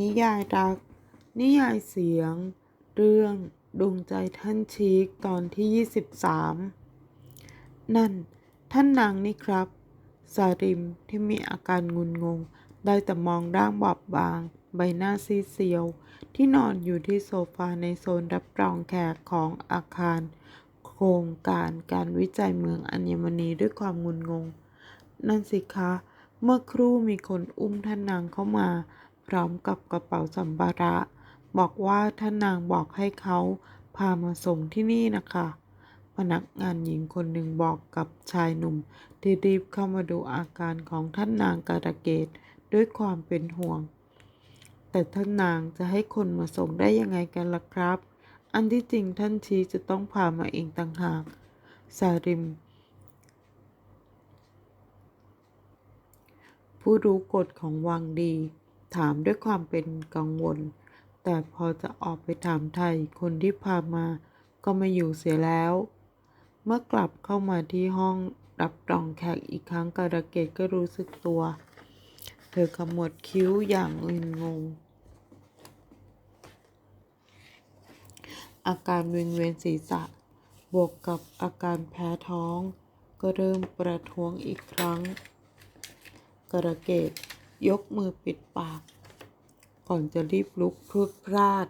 นิยายรัก นิยายเสียง เรื่องดวงใจท่านชีกตอนที่ 23 นั่น ท่านนางนี่ครับ สาริมที่มีอาการงุนงง ได้แต่มองร่างบอบบาง ใบหน้าซีเซียว ที่นอนอยู่ที่โซฟาในโซนรับรองแขกของอาคาร โครงการการวิจัยเมืองอัญมณีด้วยความงุนงง นั่นสิคะ เมื่อครู่มีคนอุ้มท่านนางเข้ามา พร้อมกับกระเป๋าสัมภาระ บอกว่าท่านนางบอกให้เขาพามาส่งที่นี่นะคะ พนักงานหญิงคนหนึ่งบอกกับชายหนุ่ม ที่รีบเข้ามาดูอาการของท่านนางการะเกดด้วยความเป็นห่วง แต่ท่านนางจะให้คนมาส่งได้ยังไงกันล่ะครับ อันที่จริงท่านชีจะต้องพามาเองต่างหาก สาริม ผู้รู้กฎของวังดี ถามด้วยความเป็นกังวล แต่พอจะออกไปถามไทยคนที่พามาก็ไม่อยู่เสียแล้ว เมื่อกลับเข้ามาที่ห้องรับรองแขกอีกครั้งการะเกดก็รู้สึกตัว เธอขมวดคิ้วอย่างมึนงง อาการวิงเวียนศีรษะ บวกกับอาการแพ้ท้อง ก็เริ่มประท้วงอีกครั้งกระเกด ยกมือปิดปาก ก่อนจะรีบลุกพรวดพลาด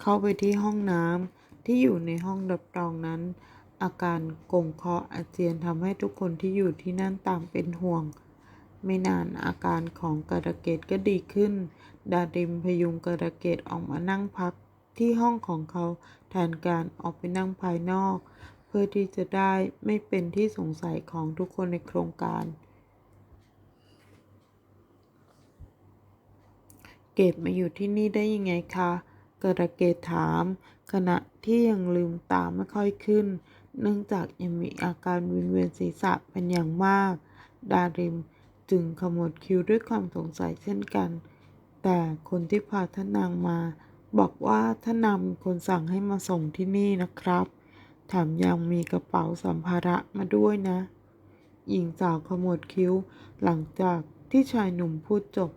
เข้าไปที่ห้องน้ำที่อยู่ในห้องรับรองนั้น อาการกงคาะอาเจียนทำให้ทุกคนที่อยู่ที่นั่นต่างเป็นห่วง ไม่นานอาการของกระเกดก็ดีขึ้น ดาดิมพยุงกระเกดออกมานั่งพักที่ห้องของเขาแทนการออกไปนั่งภายนอก พื่อที่จะได้ไม่เป็นที่สงสัยของทุกคนในโครงการ เกดมาอยู่ที่นี่ได้ยังไงคะกระเกดถาม ขณะที่ยังลืมตาไม่ค่อยขึ้น เนื่องจากยังมีอาการวิงเวียนศีรษะเป็นอย่างมาก ดาริมจึงขมวดคิ้วด้วยความสงสัยเช่นกัน แต่คนที่พาท่านนางมา บอกว่าท่านนางเป็นคนสั่งให้มาส่งที่นี่นะครับ แถมยังมีกระเป๋าสัมภาระมาด้วยนะ หญิงสาวขมวดคิ้ว หลังจากที่ชายหนุ่มพูดจบ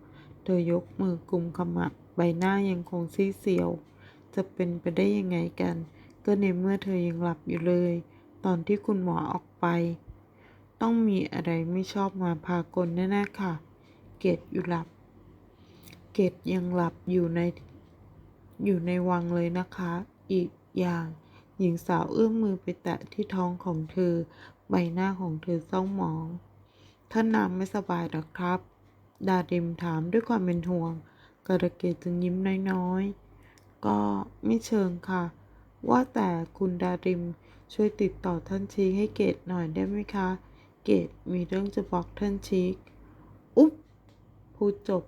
เธอยกมือกุมขมับใบหน้ายังคงซีเซียว จะเป็นไปได้ยังไงกัน ก็ในเมื่อเธอยังหลับอยู่เลย ตอนที่คุณหมอออกไป ต้องมีอะไรไม่ชอบมาพากลแน่ๆค่ะ เกดอยู่หลับ เกดยังหลับอยู่ในอยู่ในวังเลยนะคะ อีกอย่าง หญิงสาวเอื้อมมือไปแตะที่ท้องของเธอ ใบหน้าของเธอเศร้าหมอง ท่านนางไม่สบายหรอครับ ดาดิมถามด้วยความเป็นห่วงกระเกดจึงยิ้มน้อยๆ ก็ไม่เชิงค่ะ ว่าแต่คุณดาดิมช่วยติดต่อท่านชีคให้เกดหน่อยได้ไหมคะ เกดมีเรื่องจะบอกท่านชีคอุ๊บพูดจบ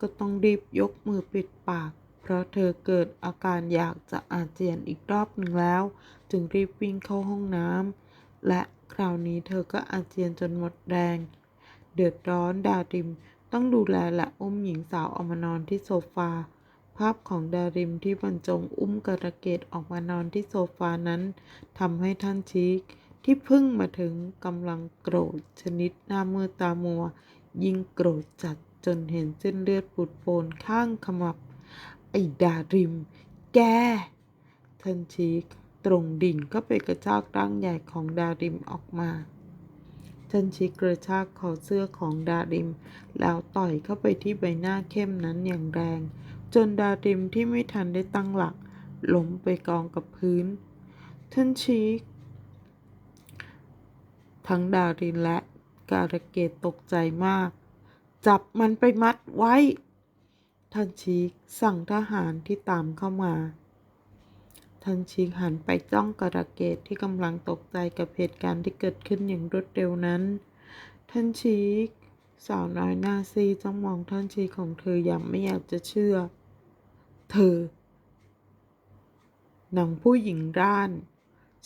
ก็ต้องรีบยกมือปิดปาก เพราะเธอเกิดอาการอยากจะอาเจียนอีกรอบหนึ่งแล้ว จึงรีบวิ่งเข้าห้องน้ำและคราวนี้เธอก็อาเจียนจนหมดแรง เดือดร้อนดาริมต้องดูแลและอุ้มหญิงสาวออกมานอนที่โซฟา ภาพของดาริมที่บรรจงอุ้มกระเกดออกมานอนที่โซฟานั้นทำให้ท่านชีคที่เพิ่งมาถึงกำลังโกรธชนิดหน้ามืดตามัว ยิ่งโกรธจัดจนเห็นเส้นเลือดปูดโปนข้างขมับ ไอ้ดาริม แกท่านชีตรงดิ่งก็ไปกระชากร่างใหญ่ของดาริมออกมาท่านชีกระชากคอเสื้อของดาริม แล้วต่อยเข้าไปที่ใบหน้าเข้มนั้นอย่างแรง จนดาริมที่ไม่ทันได้ตั้งหลักล้มไปกองกับพื้นท่านชีคทั้งดารินและการะเกดตกใจมาก จับมันไปมัดไว้ ท่านชีคสั่งทหารที่ตามเข้ามา ท่านชีคหันไปจ้องกระเกดที่กำลังตกใจกับเหตุการณ์ที่เกิดขึ้นอย่างรวดเร็วนั้น ท่านชีคสาวน้อยหน้าซีจ้องมองท่านชีของเธออย่างไม่อยากจะเชื่อ เธอ หนังผู้หญิงร่าน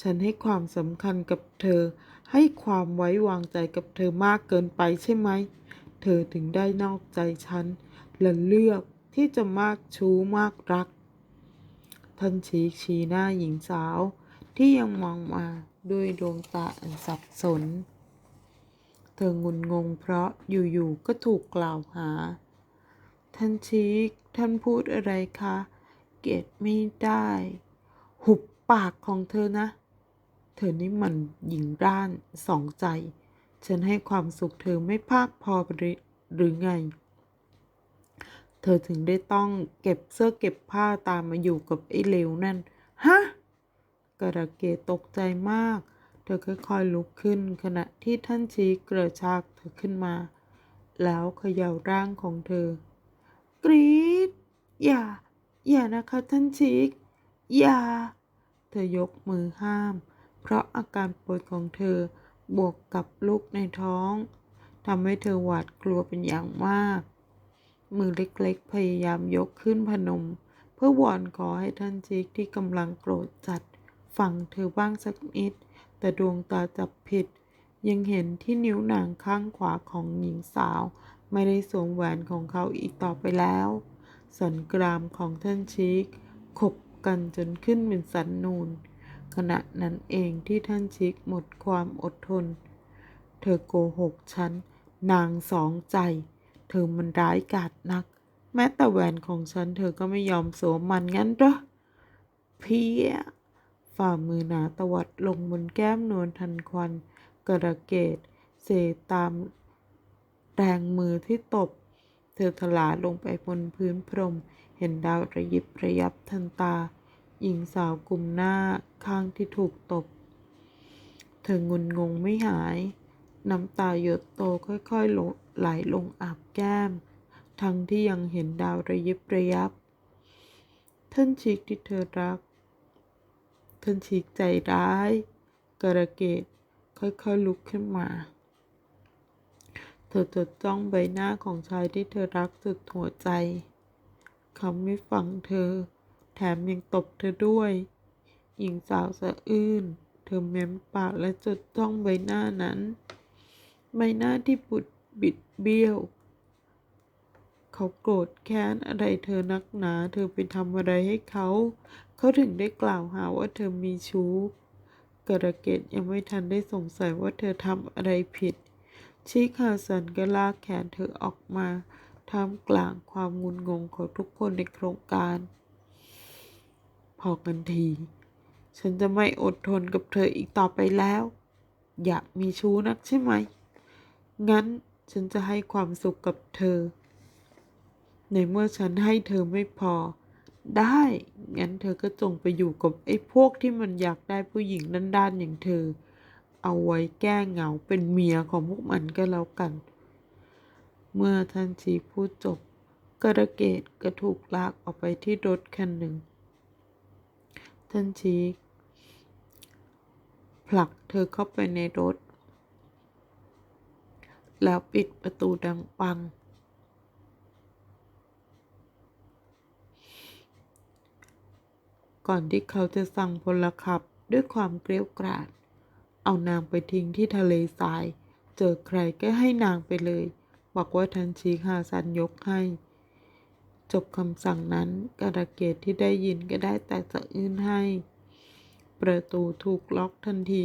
ฉันให้ความสำคัญกับเธอ ให้ความไว้วางใจกับเธอมากเกินไปใช่ไหม เธอถึงได้นอกใจฉันและเลือก ที่จะมากชู้มากรัก ท่านชี้ชี้หน้าหญิงสาวที่ยังมองมาด้วยดวงตาอันสับสน เธองุนงงเพราะอยู่ๆก็ถูกกล่าวหา ท่านชีกท่านพูดอะไรคะ เกตไม่ได้ หุบปากของเธอนะ เธอนี่มันหญิงด้านสองใจ ฉันให้ความสุขเธอไม่ภาคพอหรือไง เธอถึงได้ต้องเก็บเสื้อเก็บผ้าตามมาอยู่กับไอ้เลวนั่น ฮะกระเกดตกใจมาก เธอค่อยๆลุกขึ้น ขณะที่ท่านชีกระชากเธอขึ้นมา แล้วเขย่าร่างของเธอ กรีดอย่า อย่านะคะท่านชีกอย่า เธอยกมือห้าม เพราะอาการปวยของเธอบวกกับลูกในท้องทำให้เธอหวาดกลัวเป็นอย่างมาก มือเล็กๆ พยายามยกขึ้นพนม เพื่อวอนขอให้ท่านชีกที่กำลังโกรธจัด ฟังเธอบ้างสักนิด แต่ดวงตาจับผิด ยังเห็นที่นิ้วนางข้างขวาของหญิงสาว ไม่ได้สวมแหวนของเขาอีกต่อไปแล้วสันกรามของท่านชีกขบกันจนขึ้นเป็นสันนูน ขณะนั้นเองที่ท่านชิกหมดความอดทน เธอโกหกฉัน นางสองใจ เธอมันร้ายกาจนัก แม้แต่แหวนของฉันเธอก็ไม่ยอมสวมมันงั้นเหรอเพี้ยฝ่ามือหนาตวัดลงบนแก้มนวลทันควัน กระเกดเสตามแรงมือที่ตบ เธอถลาลงไปบนพื้นพรม เห็นดาวระยิบระยับทันตา หญิงสาวกลุ่มหน้าข้างที่ถูกตบ เธองุนงงไม่หาย น้ำตาหยดโตค่อยๆไหลลงอาบแก้ม ทั้งที่ยังเห็นดาวระยิบระยับ ท่านชิกที่เธอรัก ท่านชิกใจร้ายกระเกดค่อยๆลุกขึ้นมา เธอจดจ้องใบหน้าของชายที่เธอรักสุดหัวใจ เขาไม่ฟังเธอ แถมยังตบเธอด้วย หญิงสาวสะอื้น เธอเม้มปากและจดจ้องใบหน้านั้น ใบหน้าที่บุดบิดเบี้ยว เขาโกรธแค้นอะไรเธอนักหนา เธอไปทำอะไรให้เขา เขาถึงได้กล่าวหาว่าเธอมีชู้กระเกตยังไม่ทันได้สงสัยว่าเธอทำอะไรผิด ชิคาสันก็ลากแขนเธอออกมาท่ามกลางความงุนงงของทุกคนในโครงการ พอกันที ฉันจะไม่อดทนกับเธออีกต่อไปแล้ว อยากมีชู้นักใช่ไหม งั้นฉันจะให้ความสุขกับเธอ ในเมื่อฉันให้เธอไม่พอ ได้ งั้นเธอก็จงไปอยู่กับไอ้พวกที่มันอยากได้ผู้หญิงด้านๆอย่างเธอ เอาไว้แก้เหงาเป็นเมียของพวกมันก็แล้วกัน เมื่อท่านชีพูดจบกระเกตก็ถูกลากออกไปที่รถคันหนึ่ง ท่านชีผลักเธอเข้าไปในรถ แล้วปิดประตูดังปัง ก่อนที่เขาจะสั่งพลขับด้วยความเกรี้ยวกราด เอานางไปทิ้งที่ทะเลทราย เจอใครก็ให้นางไปเลย บอกว่าทันชีฮาซันยกให้ จบคำสั่งนั้นกระเกตที่ได้ยินก็ได้แต่สะอื้นให้ ประตูถูกล็อกทันที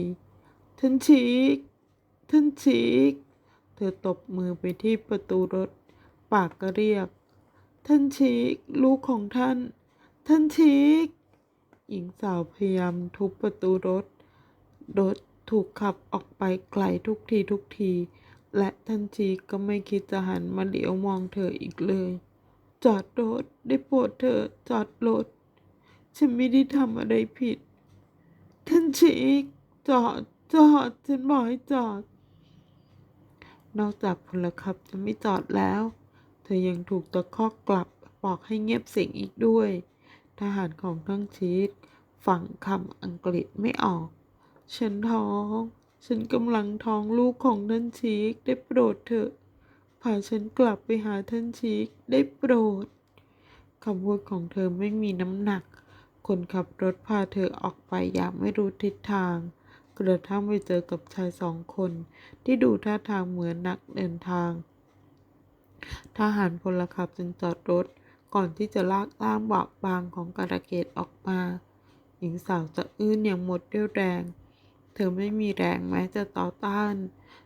ท่านชีกท่านชีก ธอตบมือไปที่ประตูรถ ปากก็เรียก ท่านชีกลูกของท่าน ท่านชีกหญิงสาวพยายามทุบประตูรถ รถถูกขับออกไปไกลทุกทีทุกที และทันชีก็ไม่คิดจะหันมาเหลียวมองเธออีกเลย จอดรถได้โปรดเธอจอดรถ ฉันไม่ได้ทำอะไรผิด ท่านชีกจอดจอดฉันบอกให้จอด นอกจากพลขับจะไม่จอดแล้ว เธอยังถูกตะคอกกลับบอกให้เงียบเสียงอีกด้วย ทหารของทั้งชีตฟังคำอังกฤษไม่ออก ฉันท้อง ฉันกำลังท้องลูกของท่านชีกได้โปรดเถอะ พาฉันกลับไปหาท่านชีกได้โปรดคำพูดของเธอไม่มีน้ำหนัก คนขับรถพาเธอออกไปอย่างไม่รู้ทิศทาง กระทั่งไปเจอกับชายสองคน ที่ดูท่าทางเหมือนนักเดินทาง ทหารพลขับจึงจอดรถ ก่อนที่จะลากล่ามเบาบางของกระเกตออกมา หญิงสาวจะอื้นอย่างหมดเรี่ยวแรง เธอไม่มีแรงแม้จะต่อต้าน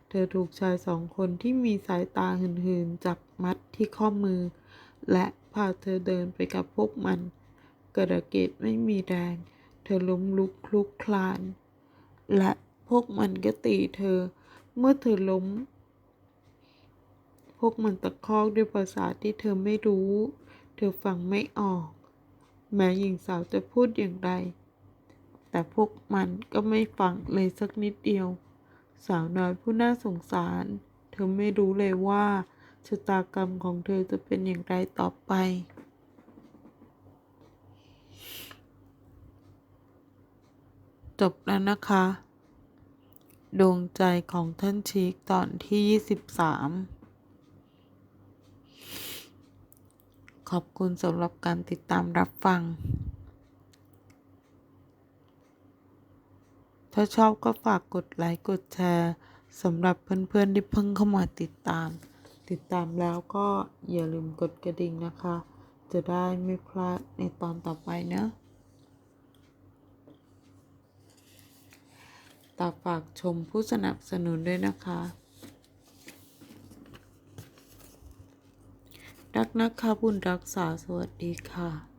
เธอถูกชายสองคนที่มีสายตาหืนๆจับมัดที่ข้อมือ และพาเธอเดินไปกับพวกมัน กระเกตไม่มีแรง เธอล้มลุกคลุกคลาน และพวกมันก็ตีเธอ เมื่อเธอล้ม พวกมันตะคอกด้วยภาษาที่เธอไม่รู้ เธอฟังไม่ออก แม้หญิงสาวจะพูดอย่างไร แต่พวกมันก็ไม่ฟังเลยสักนิดเดียว สาวน้อยผู้น่าสงสาร เธอไม่รู้เลยว่าชะตากรรมของเธอจะเป็นอย่างไรต่อไป จบแล้วนะคะ ดวงใจของท่านชีกตอนที่ 23 ขอบคุณสำหรับการติดตามรับฟัง ถ้าชอบก็ฝากกดไลค์กดแชร์สำหรับเพื่อนๆที่เพิ่งเข้ามาติดตาม ติดตามแล้วก็อย่าลืมกดกระดิ่งนะคะ จะได้ไม่พลาดในตอนต่อไปนะาฝากชมผู้สนับสนุนด้วยนะคะ รักนะคะบุญรักษาสวัสดีค่ะ